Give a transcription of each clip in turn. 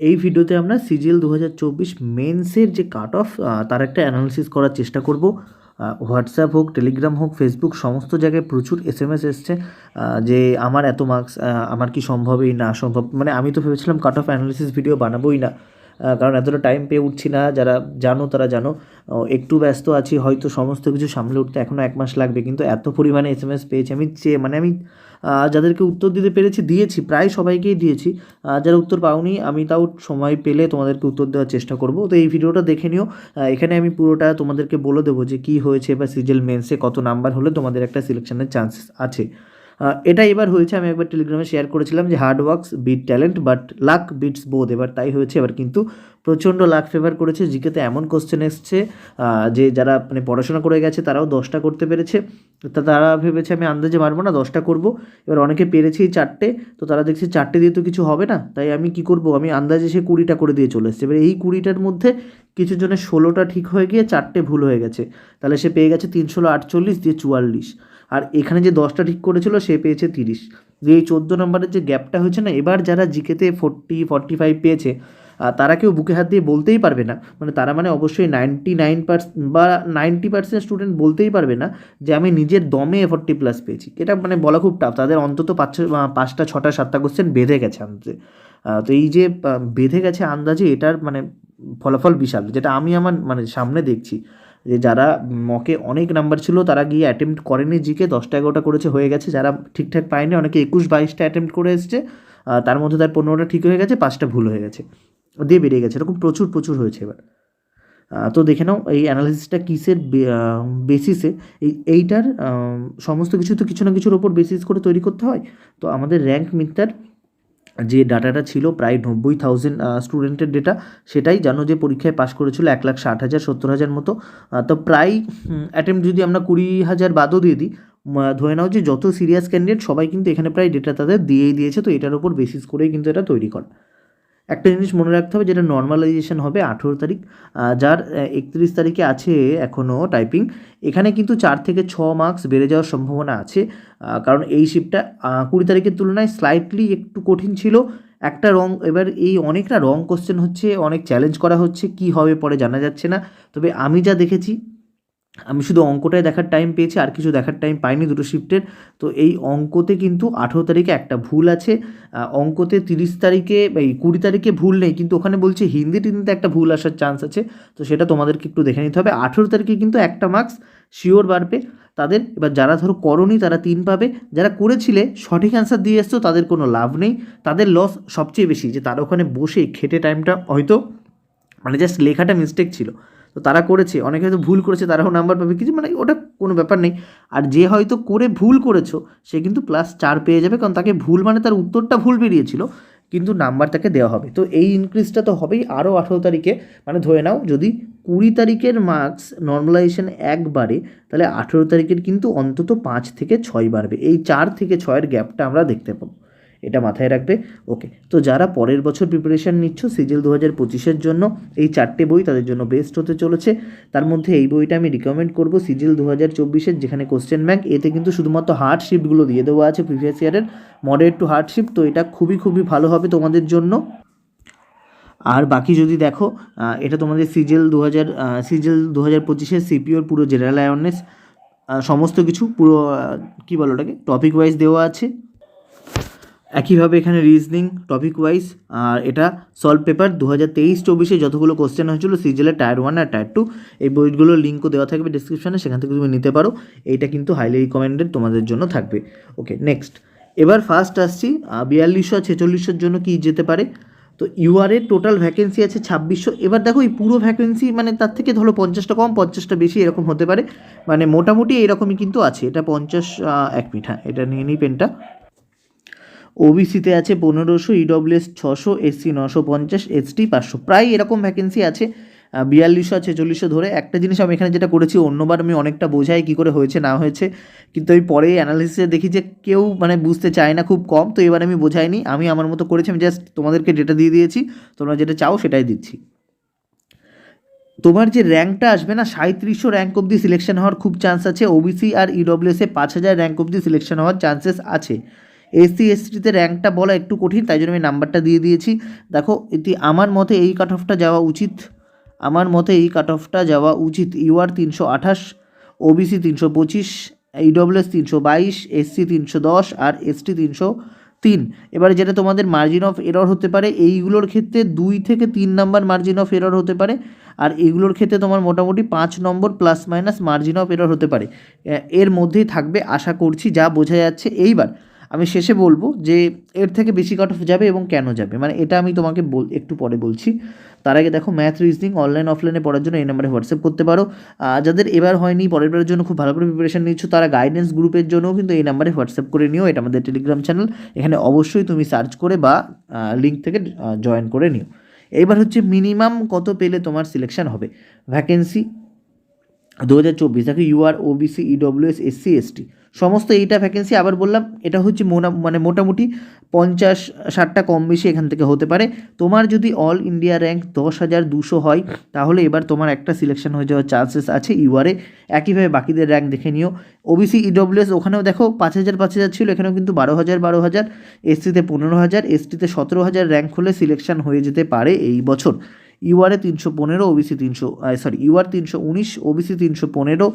এই ভিডিওতে আমরা সিজিএল দু হাজার চব্বিশ মেন্সের যে কাট অফ তার একটা অ্যানালিসিস করার চেষ্টা করব। হোয়াটসঅ্যাপ হোক টেলিগ্রাম হোক ফেসবুক সমস্ত জায়গায় প্রচুর এস এম এস এসছে যে আমার এত মার্কস আমার কি সম্ভবই না, সম্ভব মানে আমি তো ভেবেছিলাম কাট অফ অ্যানালিসিস ভিডিও বানাবোই না। কারণ এতটা টাইম পেয়ে উঠছি না, যারা জানো তারা জানো। একটু ব্যস্ত আছি, হয়তো সমস্ত কিছু সামলে উঠতে এখনও এক মাস লাগবে, কিন্তু এত পরিমাণে এস এম এস পেয়েছি। আমি চেয়ে মানে আমি যাদেরকে উত্তর দিতে পেরেছি, দিয়েছি, প্রায় সবাইকেই দিয়েছি। যারা উত্তর পাওনি, আমি তাও সময় পেলে তোমাদেরকে উত্তর দেওয়ার চেষ্টা করব। তো এই ভিডিওটা দেখে নিও। এখানে আমি পুরোটা তোমাদেরকে বলে দেবো যে, কী হয়েছে বা সিজেল মেন্সে কত নাম্বার হলে তোমাদের একটা সিলেকশনের চান্সেস আছে। এটা এবার হয়েছে, আমি একবার টেলিগ্রামে শেয়ার করেছিলাম যে hard works beat talent but luck beats বোধ এবার তাই হয়েছে, এবার কিন্তু প্রচণ্ড লাক ফেভার করেছে। জিকেতে এমন কোশ্চেন এসছে যে যারা মানে পড়াশোনা করে গেছে, তারাও দশটা করতে পেরেছে। তা তারা ভেবেছে, আমি আন্দাজে মারবো না, দশটা করব। এবার অনেকে পেরেছি চারটে, তো তারা দেখছে চারটে দিয়ে তো কিছু হবে না। তাই আমি কি করব? আমি আন্দাজে সে কুড়িটা করে দিয়ে চলে এসেছে। এবার এই কুড়িটার মধ্যে কিছু জনের ষোলোটা ঠিক হয়ে গিয়ে চারটে ভুল হয়ে গেছে। তাহলে সে পেয়ে গেছে তিনশো আটচল্লিশ দিয়ে চুয়াল্লিশ। আর এখানে যে দশটা ঠিক করেছিল সে পেয়েছে তিরিশ। এই চোদ্দ নম্বরের যে গ্যাপটা হয়েছে না, এবার যারা জিকেতে ফোরটি ফর্টি ফাইভ পেয়েছে তারা কেউ বুকে হাত দিয়ে বলতেই পারবে না। মানে তারা মানে অবশ্যই নাইনটি নাইন বা নাইনটি পার্সেন্ট স্টুডেন্ট বলতেই পারবে না যে আমি নিজের দমে ফর্টি প্লাস পেয়েছি। এটা মানে বলা খুব টাফ তাদের অন্তত পাঁচ পাঁচটা, ছটা, সাতটা কোশ্চেন বেঁধে গেছে আন্দাজে। তো এই যে বেঁধে গেছে আন্দাজে, এটার মানে ফলাফল বিশাল, যেটা আমি আমার মানে সামনে দেখছি। যে যারা মকে অনেক নাম্বার ছিল, তারা গিয়ে অ্যাটেম্প্ট করেনি। জিকে দশটা এগারোটা করেছে, হয়ে গেছে। যারা ঠিকঠাক পায়নি, অনেকে একুশ বাইশটা অ্যাটেম্প্ট করে এসছে। তার মধ্যে তার পনেরোটা ঠিক হয়ে গেছে, পাঁচটা ভুল হয়ে গেছে। দিয়ে বেরিয়ে গেছে। এরকম প্রচুর প্রচুর হয়েছে এবার। তো দেখে নাও, এই অ্যানালিসিসটা কিসের বেসিসে এই, এইটার সমস্ত কিছু তো কিছু না কিছুর ওপর বেসিস করে তৈরি করতে হয়। তো আমাদের র্যাঙ্ক মিটার যে ডাটাটা ছিল প্রায় নব্বই থাউজেন্ড স্টুডেন্টের ডেটা সেটাই জানো যে পরীক্ষায় পাশ করেছিল এক লাখ ষাট হাজার, সত্তর হাজার মতো। তো প্রায় অ্যাটেম্প যদি আমরা কুড়ি হাজার বাদও দিয়ে দিই ধরে নাও যে যত সিরিয়াস ক্যান্ডিডেট সবাই কিন্তু এখানে প্রায় ডেটা তাদের দিয়েই দিয়েছে, তো এটার উপর বেসিস করেই কিন্তু এটা তৈরি করা। একটা জিনিস মনে রাখতে হবে যেটা নর্মালাইজেশন হবে আঠেরো তারিখ যার একত্রিশ তারিখে আছে এখনও টাইপিং এখানে কিন্তু চার থেকে ছ মার্কস বেড়ে যাওয়ার সম্ভাবনা আছে কারণ এই শিফটটা কুড়ি তারিখের তুলনায় স্লাইটলি একটু কঠিন ছিল। একটা রং এবার এই অনেকটা রং কোশ্চেন হচ্ছে, অনেক চ্যালেঞ্জ করা হচ্ছে, কি হবে পরে জানা যাচ্ছে না। তবে আমি যা দেখেছি আমি শুধু অঙ্কটায় দেখার টাইম পেয়েছি, আর কিছু দেখার টাইম পাইনি দুটো শিফটের তো এই অঙ্কতে কিন্তু আঠেরো তারিখে একটা ভুল আছে। অঙ্কতে তিরিশ তারিখে এই কুড়ি তারিখে ভুল নেই, কিন্তু ওখানে বলছে হিন্দি টিন্দিতে একটা ভুল আসার চান্স আছে। তো সেটা তোমাদেরকে একটু দেখে নিতে হবে। আঠেরো তারিখে কিন্তু একটা মার্কস শিওর বাড়বে। তাদের, এবার যারা ধরো করনি, তারা তিন পাবে। যারা করেছিলে, সঠিক অ্যান্সার দিয়ে এসছো, তাদের কোনো লাভ নেই। তাদের লস সবচেয়ে বেশি, যে তারা ওখানে বসে খেটে টাইমটা হয়তো মানে জাস্ট লেখাটা মিস্টেক ছিল। তো তারা করেছে, অনেকে হয়তো ভুল করেছে, তারাও নাম্বার পাবে, কিছু মানে ওটা কোনো ব্যাপার নেই। আর যে হয়তো করে ভুল করেছ, সে কিন্তু প্লাস চার পেয়ে যাবে, কারণ তাকে ভুল মানে তার উত্তরটা ভুল বেরিয়েছিল, কিন্তু নাম্বার তাকে দেওয়া হবে। তো এই ইনক্রিজটা তো হবেই আরও আঠেরো তারিখে মানে ধরে নাও, যদি কুড়ি তারিখের মার্কস নর্মালাইজেশন এক বাড়ে তাহলে আঠেরো তারিখের কিন্তু অন্তত পাঁচ থেকে ছয় বাড়বে। এই চার থেকে ছয়ের গ্যাপটা আমরা দেখতে পাবো। এটা মাথায় রাখবে। ওকে তো যারা পরের বছর প্রিপারেশান নিচ্ছ সিজিএল দু হাজার পঁচিশের জন্য এই চারটে বই তাদের জন্য বেস্ট হতে চলেছে। তার মধ্যে এই বইটা আমি রিকমেন্ড করব সিজিএল দু হাজার চব্বিশের, যেখানে কোশ্চেন ব্যাংক এতে কিন্তু শুধুমাত্র হার্ড শিফটগুলো দিয়ে দেওয়া আছে প্রিভিয়াস ইয়ারের মডারেট টু হার্ড শিফট তো এটা খুবই খুবই ভালো হবে তোমাদের জন্য। আর বাকি যদি দেখো এটা তোমাদের সিজিএল দু হাজার সিজিএল দু হাজার পঁচিশের সিপিওর পুরো জেনারেল অ্যাওয়ারনেস সমস্ত কিছু পুরো কী বলো ওটাকে টপিক ওয়াইজ দেওয়া আছে। একইভাবে এখানে রিজনিং টপিক ওয়াইজ আর এটা সলভ পেপার দু হাজার তেইশ চব্বিশে যতগুলো কোশ্চেন হয়েছিল সিজিএলের টায়ার ওয়ান আর টায়ার টু এই বইগুলোর লিঙ্কও দেওয়া থাকবে ডিসক্রিপশনে সেখান থেকে তুমি নিতে পারো। এইটা কিন্তু হাইলি রিকমেন্ডেড তোমাদের জন্য থাকবে। ওকে নেক্সট এবার ফার্স্ট আসছি বিয়াল্লিশশো ছেচল্লিশশোর জন্য কি যেতে পারে? তো ইউআরের টোটাল ভ্যাকেন্সি আছে ছাব্বিশশো। এবার দেখো, এই পুরো ভ্যাকেন্সি মানে তার থেকে ধরো পঞ্চাশটা কম, পঞ্চাশটা বেশি এরকম হতে পারে। মানে মোটামুটি এরকমই কিন্তু আছে। এটা পঞ্চাশ এক মিনিট হ্যাঁ এটা নিয়ে নিই পেনটা ওবিসিতে আছে পনেরোশো ইডব্লিউএস ছশো এসসি নশো পঞ্চাশ এসটি পাঁচশো। প্রায় এরকম ভ্যাকেন্সি আছে। বিয়াল্লিশশো ছেচল্লিশশো ধরে একটা জিনিস আমি এখানে যেটা করেছি, অন্যবার আমি অনেকটা বোঝাই কী করে হয়েছে, না হয়েছে। কিন্তু আমি পরে অ্যানালিসিসে দেখি যে কেউ মানে বুঝতে চায় না খুব কম, তো এবার আমি বোঝাইনি। আমি আমার মতো করেছি, আমি জাস্ট তোমাদেরকে ডেটা দিয়ে দিয়েছি। তোমরা যেটা চাও সেটাই দিচ্ছি। তোমার যে র্যাঙ্কটা আসবে না সাঁত্রিশশো র্যাঙ্ক অবধি সিলেকশন হওয়ার খুব চান্স আছে। ওবিসি আর ইডব্লিউএসে পাঁচ হাজার র্যাঙ্ক অবধি সিলেকশন হওয়ার চান্সেস আছে। এসসি, এসটিতে র্যাঙ্কটা বলা একটু কঠিন, তাই জন্য আমি নাম্বারটা দিয়ে দিয়েছি। দেখো, এটি আমার মতে এই কাট অফটা যাওয়া উচিত। আমার মতে এই কাট অফটা যাওয়া উচিত। ইউআর তিনশো আঠাশ ওবিসি তিনশো পঁচিশ ইডব্লিউএস তিনশো বাইশ এসসি তিনশো দশ আর এসটি তিনশো তিন। এবারে যেটা তোমাদের মার্জিন অফ এরর হতে পারে, এইগুলোর ক্ষেত্রে দুই থেকে তিন নাম্বার মার্জিন অফ এরর হতে পারে। আর এগুলোর ক্ষেত্রে তোমার মোটামুটি পাঁচ নম্বর plus minus margin of error হতে পারে। এর মধ্যেই থাকবে, আশা করছি যা বোঝা যাচ্ছে। এইবার আমি শেষে বলব যে এর থেকে বেশি কাট অফ যাবে এবং কেন যাবে? মানে এটা আমি তোমাকে বল, একটু পরে বলছি। তার আগে দেখো ম্যাথ রিজনিং অনলাইন অফলাইনে পড়ার জন্য এই নাম্বারে হোয়াটসঅ্যাপ করতে পারো। যাদের এবার হয়নি, পরের বারের জন্য খুব ভালো করে প্রিপারেশন নিচ্ছ তারা গাইডেন্স গ্রুপের জন্যও কিন্তু এই নাম্বারে হোয়াটসঅ্যাপ করে নিও। এটা আমাদের টেলিগ্রাম চ্যানেল এখানে অবশ্যই তুমি সার্চ করে বা লিঙ্ক থেকে জয়েন করে নিও। এইবার হচ্ছে মিনিমাম কত পেলে তোমার সিলেকশন হবে? ভ্যাকেন্সি দু হাজার চব্বিশ। দেখো UR OBC EWS SC ST সমস্ত এইটা ভ্যাকেন্সি আবার বললাম, এটা হচ্ছে মোনা মানে মোটামুটি পঞ্চাশ, ষাটটা কম বেশি এখান থেকে হতে পারে। তোমার যদি অল ইন্ডিয়া র্যাঙ্ক দশ হাজার দুশো হয়, তাহলে এবার তোমার একটা সিলেকশন হয়ে যাওয়ার চান্সেস আছে ইউআরে একইভাবে বাকিদের র্যাঙ্ক দেখে নিও। ওবিসি ইডব্লিউএস ওখানেও দেখো পাঁচ হাজার পাঁচ হাজার ছিল, এখানেও কিন্তু বারো হাজার বারো হাজার। এসটিতে পনেরো হাজার এসটিতে সতেরো হাজার র্যাঙ্ক হলে সিলেকশন হয়ে যেতে পারে এই বছর। ইউআরে তিনশো পনেরো, ওবিসি তিনশো সরি ইউআর তিনশো উনিশ, ওবিসি তিনশো পনেরো,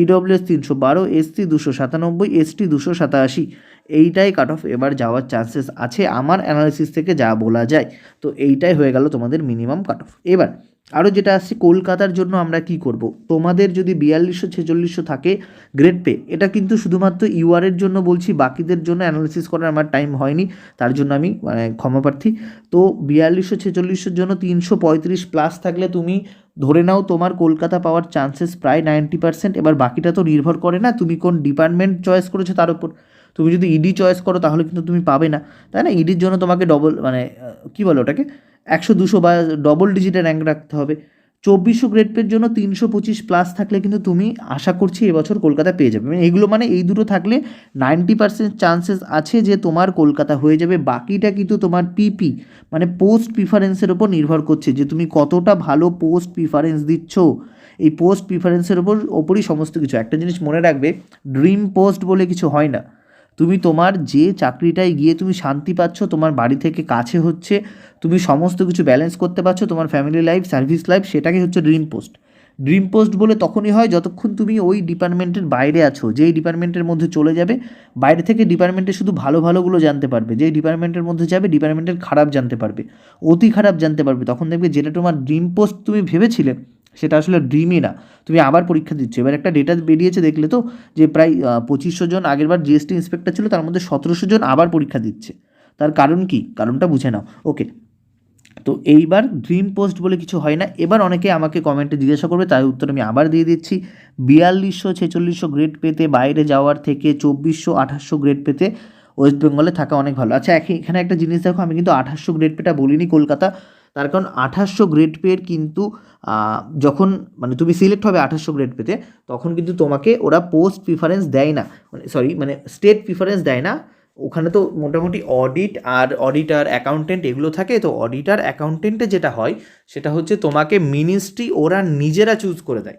ইডব্লিউএস তিনশো বারো এসটি দুশো সাতানব্বই, এসটি দুশো সাতাশি। এইটাই কাট অফ এবার যাওয়ার চান্সেস আছে আমার অ্যানালিসিস থেকে যা বলা যায়। তো এইটাই হয়ে গেল তোমাদের মিনিমাম কাট অফ এবার আরও যেটা আসছে, কলকাতার জন্য আমরা কি করব? তোমাদের যদি বিয়াল্লিশশো, ছেচল্লিশশো থাকে গ্রেড পে এটা কিন্তু শুধুমাত্র ইউআরের জন্য বলছি, বাকিদের জন্য অ্যানালিসিস করার আমার টাইম হয়নি, তার জন্য আমি মানে ক্ষমাপ্রার্থী তো বিয়াল্লিশশো, ছেচল্লিশশোর জন্য তিনশো পঁয়ত্রিশ প্লাস থাকলে তুমি ধরে নাও তোমার কলকাতা পাওয়ার চান্সেস প্রায় নাইনটি পার্সেন্ট এবার বাকিটা তো নির্ভর করে না, তুমি কোন ডিপার্টমেন্ট চয়েস করেছ তার উপর। তুমি যদি ইডি চয়েস করো, তাহলে কিন্তু তুমি পাবে না। তাই না? ইডির জন্য তোমাকে ডবল মানে কী বলো ওটাকে? একশো দুশো বা ডবল ডিজিটে র্যাঙ্ক রাখতে হবে। চব্বিশশো গ্রেড পের জন্য তিনশো পঁচিশ প্লাস থাকলে কিন্তু তুমি আশা করছি এবছর কলকাতা পেয়ে যাবে। মানে এইগুলো মানে এই দুটো থাকলে নাইনটি পার্সেন্ট চান্সেস আছে যে তোমার কলকাতা হয়ে যাবে। বাকিটা কিন্তু তোমার পিপি মানে পোস্ট প্রিফারেন্সের ওপর নির্ভর করছে যে তুমি কতটা ভালো পোস্ট প্রিফারেন্স দিচ্ছ। এই পোস্ট প্রিফারেন্সের ওপর ওপরই সমস্ত কিছু। একটা জিনিস মনে রাখবে ড্রিম পোস্ট বলে কিছু হয় না। তুমি তোমার যে চাকরিটায় গিয়ে তুমি শান্তি পাচ্ছ, তোমার বাড়ি থেকে কাছে হচ্ছে, তুমি সমস্ত কিছু ব্যালেন্স করতে পারছ, তোমার ফ্যামিলি লাইফ সার্ভিস লাইফ সেটাকে হচ্ছে ড্রিম পোস্ট ড্রিম পোস্ট বলে তখনই হয় যতক্ষণ তুমি ওই ডিপার্টমেন্টের বাইরে আছো, যেই ডিপার্টমেন্টের মধ্যে চলে যাবে, বাইরে থেকে ডিপার্টমেন্টে শুধু ভালো ভালোগুলো জানতে পারবে, যেই ডিপার্টমেন্টের মধ্যে যাবে ডিপার্টমেন্টের খারাপ জানতে পারবে, অতি খারাপ জানতে পারবে। তখন দেখবে যেটা তোমার ড্রিম পোস্ট তুমি ভেবেছিলে সেটা আসলে ড্রিমই না। তুমি আবার পরীক্ষা দিচ্ছ। এবার একটা ডেটা বেরিয়েছে দেখলে তো যে প্রায় পঁচিশশো জন আগেরবার জিএসটি ইন্সপেক্টর ছিল, তার মধ্যে সতেরোশো জন আবার পরীক্ষা দিচ্ছে। তার কারণ কি? কারণটা বুঝে নাও। ওকে তো এইবার ড্রিম পোস্ট বলে কিছু হয় না। এবার অনেকে আমাকে কমেন্টে জিজ্ঞাসা করবে, তার উত্তর আমি আবার দিয়ে দিচ্ছি। বিয়াল্লিশশো ছেচল্লিশশো গ্রেড পেতে, বাইরে যাওয়ার থেকে চব্বিশশো আঠাশশো গ্রেড পেতে ওয়েস্ট বেঙ্গলে থাকা অনেক ভালো। আচ্ছা এখ- এখানে একটা জিনিস দেখো, আমি কিন্তু আঠাশশো গ্রেড পেটা বলিনি কলকাতা। তার কারণ আঠাশশো গ্রেড পের কিন্তু যখন মানে তুমি সিলেক্ট হবে আঠাশশো গ্রেড পেতে, তখন কিন্তু তোমাকে ওরা পোস্ট প্রিফারেন্স দেয় না। মানে সরি মানে স্টেট প্রিফারেন্স দেয় না। ওখানে তো মোটামুটি অডিট আর অডিটার অ্যাকাউন্টেন্ট এগুলো থাকে। তো অডিটার অ্যাকাউন্টেন্টে যেটা হয়, সেটা হচ্ছে তোমাকে মিনিস্ট্রি ওরা নিজেরা চুজ করে দেয়।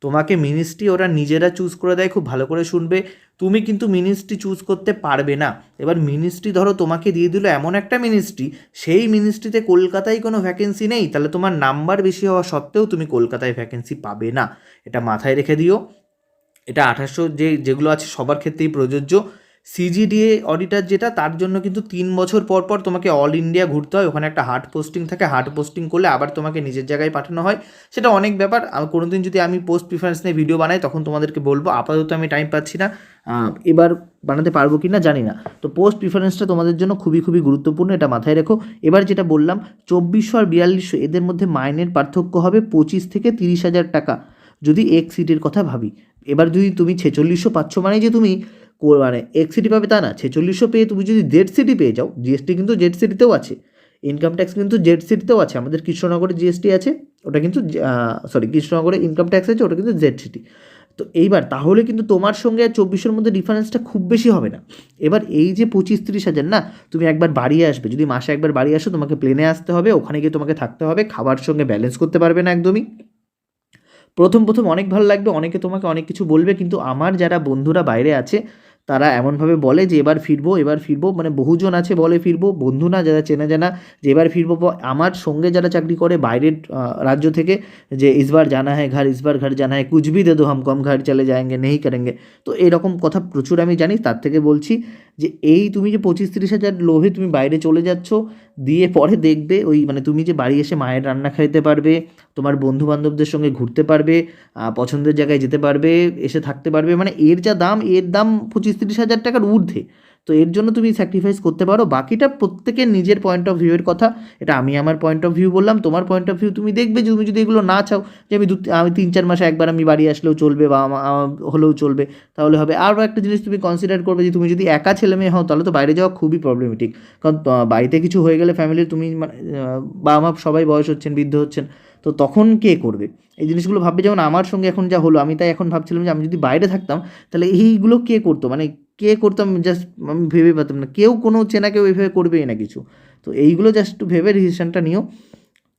তোমাকে মিনিস্ট্রি ওরা নিজেরা চুজ করে দেয়, খুব ভালো করে শুনবে। তুমি কিন্তু মিনিস্ট্রি চুজ করতে পারবে না। এবার মিনিস্ট্রি ধরো তোমাকে দিয়ে দিল এমন একটা মিনিস্ট্রি সেই মিনিস্ট্রিতে কলকাতায় কোনো ভ্যাকেন্সি নেই, তাহলে তোমার নাম্বার বেশি হওয়া সত্ত্বেও তুমি কলকাতায় ভ্যাকেন্সি পাবে না। এটা মাথায় রেখে দিও। এটা আঠাশশো যে, যেগুলো আছে সবার ক্ষেত্রেই প্রযোজ্য। সিজিডিএ অডিটার যেটা, তার জন্য কিন্তু তিন বছর পর পর তোমাকে অল ইন্ডিয়া ঘুরতে হয়। ওখানে একটা হার্ড পোস্টিং থাকে। হার্ড পোস্টিং করলে আবার তোমাকে নিজের জায়গায় পাঠানো হয়। সেটা অনেক ব্যাপার। আমি কোনোদিন যদি আমি পোস্ট প্রিফারেন্স নিয়ে ভিডিও বানাই, তখন তোমাদেরকে বলব। আপাতত আমি টাইম পাচ্ছি না। এবার বানাতে পারব কি না জানি না। তো পোস্ট প্রিফারেন্সটা তোমাদের জন্য খুবই খুবই গুরুত্বপূর্ণ, এটা মাথায় রেখো। এবার যেটা বললাম, চব্বিশশো আর বিয়াল্লিশশো, এদের মধ্যে মাইনের পার্থক্য হবে পঁচিশ থেকে তিরিশ হাজার টাকা। যদি এক সিটের কথা ভাবি। এবার যদি তুমি ছেচল্লিশশো পাচ্ছ মানে যে তুমি মানে এক সিটি পাবে তা না, ছেচল্লিশশো পেয়ে তুমি যদি জেড সিটি পেয়ে যাও জিএসটি কিন্তু জেড সিটিতেও আছে। ইনকাম ট্যাক্স কিন্তু জেড সিটিতেও আছে, আমাদের কৃষ্ণনগরে জিএসটি আছে, ওটা কিন্তু সরি কৃষ্ণনগরে ইনকাম ট্যাক্স আছে, ওটা কিন্তু জেড সিটি তো এইবার তাহলে কিন্তু তোমার সঙ্গে আর চব্বিশের মধ্যে ডিফারেন্সটা খুব বেশি হবে না। এবার এই যে পঁচিশ তিরিশ হাজার, না, তুমি একবার বাড়ি আসবে, যদি মাসে একবার বাড়ি আসো, তোমাকে প্লেনে আসতে হবে, ওখানে গিয়ে তোমাকে থাকতে হবে, খাবার সঙ্গে ব্যালেন্স করতে পারবে না একদমই। প্রথম প্রথম অনেক ভালো লাগবে, অনেকে তোমাকে অনেক কিছু বলবে, কিন্তু আমার যারা বন্ধুরা বাইরে আছে তারা এমনভাবে বলে যে, এবার ফিরবো এবার ফিরবো। মানে বহুজন আছে বলে ফিরবো, বন্ধু না যারা চেনা জানা, যে, এবার ফিরবো। আমার সঙ্গে যারা চাকরি করে বাইরের রাজ্য থেকে, যে, ইসবার জানা হয় ঘর, ইসবার ঘর জানা হয় কুচবি দে দো, হাম কম ঘর চলে যায়গে নেই করেঙ্গে। তো এরকম কথা প্রচুর আমি জানি, তার থেকে বলছি যে এই তুমি যে পঁচিশ তিরিশ হাজার লোভে তুমি বাইরে চলে যাচ্ছ, দিয়ে পরে দেখবে ওই মানে তুমি যে বাড়ি এসে মায়ের রান্না খাইতে পারবে, তোমার বন্ধু বান্ধবদের সঙ্গে ঘুরতে পারবে পছন্দের জায়গায় যেতে পারবে, এসে থাকতে পারবে মানে এর যা দাম, এর দাম পঁচিশ তিরিশ হাজার টাকার ঊর্ধ্বে। তো এর জন্য তুমি স্যাক্রিফাইস করতে পারো। বাকিটা প্রত্যেকের নিজের পয়েন্ট অফ ভিউয়ের কথা। এটা আমি আমার পয়েন্ট অফ ভিউ বললাম, তোমার পয়েন্ট অফ ভিউ তুমি দেখবে। তুমি যদি এগুলো না চাও যে আমি দু, আমি তিন, চার মাসে একবার আমি বাড়ি আসলেও চলবে বা হলেও চলবে, তাহলে হবে। আরও একটা জিনিস তুমি কনসিডার করবে যে তুমি যদি একা ছেলে মেয়ে হও, তাহলে তো বাইরে যাওয়া খুবই প্রবলেমেটিক কারণ বাড়িতে কিছু হয়ে গেলে ফ্যামিলির তুমি মানে বা মা সবাই বয়স হচ্ছেন, বৃদ্ধ হচ্ছেন, তো তখন কে করবে? এই জিনিসগুলো ভাববে যেমন আমার সঙ্গে এখন যা হলো, আমি তাই এখন ভাবছিলাম যে আমি যদি বাইরে থাকতাম, তাহলে এইগুলো কে করতো? মানে কে করতাম জাস্ট আমি ভেবে পাতাম না। কেউ কোনো চেনা কেউ এইভাবে করবেই না কিছু। তো এইগুলো জাস্ট একটু ভেবে ডিসিশনটা নিও।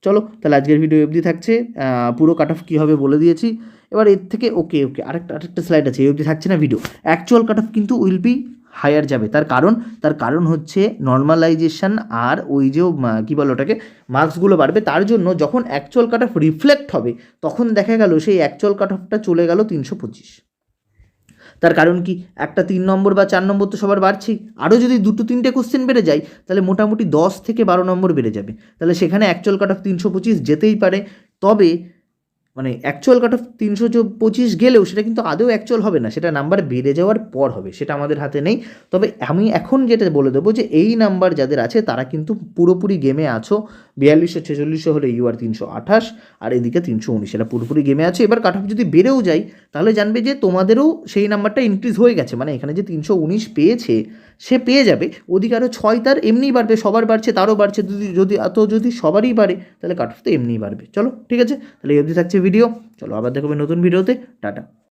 চলো, তাহলে আজকের ভিডিও অবধি থাকছে। পুরো কাট অফ কী হবে বলে দিয়েছি। এবার এর থেকে ওকে ওকে আরেকটা আরেকটা স্লাইড আছে, এই অবধি থাকছে না ভিডিও অ্যাকচুয়াল কাট অফ কিন্তু উইল বি হায়ার যাবে। তার কারণ তার কারণ হচ্ছে নর্মালাইজেশন আর ওই যে কী বলে ওটাকে মার্কসগুলো বাড়বে। তার জন্য যখন অ্যাকচুয়াল কাট অফ রিফ্লেক্ট হবে, তখন দেখা গেল সেই অ্যাকচুয়াল কাট অফটা চলে গেল তিনশো পঁচিশ। তার কারণ কি? একটা তিন নম্বর বা চার নম্বর তো সবার বাড়ছেই। আরও যদি দুটো তিনটে কোশ্চেন বেড়ে যায়, তাহলে মোটামুটি দশ থেকে বারো নম্বর বেড়ে যাবে। তাহলে সেখানে অ্যাকচুয়াল কাট অফ তিনশো পঁচিশ যেতেই পারে। তবে মানে অ্যাকচুয়াল কাট অফ তিনশো পঁচিশ গেলেও সেটা কিন্তু আদৌ অ্যাকচুয়াল হবে না, সেটা নাম্বার বেড়ে যাওয়ার পর হবে, সেটা আমাদের হাতে নেই। তবে আমি এখন যেটা বলে দেবো যে এই নাম্বার যাদের আছে, তারা কিন্তু পুরোপুরি গেমে আছো। বিয়াল্লিশশো ছেচল্লিশশো হলে ইউ আর তিনশো আঠাশ, আর এদিকে তিনশো উনিশ এটা পুরোপুরি গেমে আছে। এবার কাট অফ যদি বেড়েও যায়, তাহলে জানবে যে তোমাদেরও সেই নাম্বারটা ইনক্রিজ হয়ে গেছে। মানে এখানে যে তিনশো উনিশ পেয়েছে, সে পেয়ে যাবে। ওদিকে আরও ছয় তার এমনিই বাড়বে, সবার বাড়ছে, তারও বাড়ছে। যদি যদি এত যদি সবারই বাড়ে, তাহলে কাট অফ তো এমনিই বাড়বে। চলো, ঠিক আছে? তাহলে এই থাকছে ভিডিও চলো আবার দেখাবে নতুন ভিডিওতে টাটা।